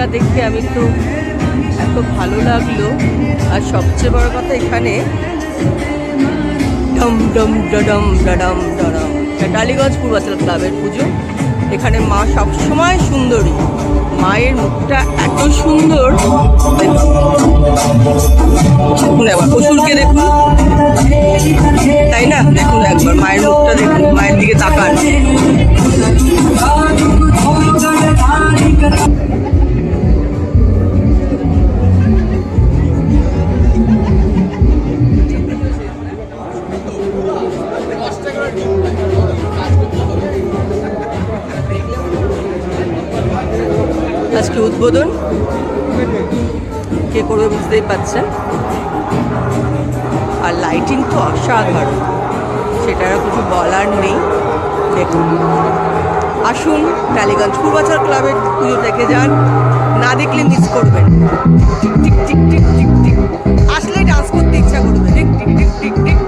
জিনিসটা দেখে আমি তো এত ভালো লাগল। আর সবচেয়ে বড় কথা এখানে, ডম ডম, ডডম ডডম ডডম। ডালিগঞ্জ পূর্বাচল ক্লাবের পুজো। এখানে মা সবসময় সুন্দরী। মায়ের মুখটা এত সুন্দর। দেখুন আবার দেখুন। উদ্বোধন। কে করবে বুঝতেই পারছেন? আর লাইটিং তো অসাধারণ। সেটার কিছু বলার নেই। দেখুন। আসুন, টালিগঞ্জ পূর্বাচল ক্লাবের পুজো দেখে যান। না দেখলে মিস করবেন। Tick tick tick tick tick. Tick আসলেই ডান্স করতে ইচ্ছা করবে। Tick tick tick.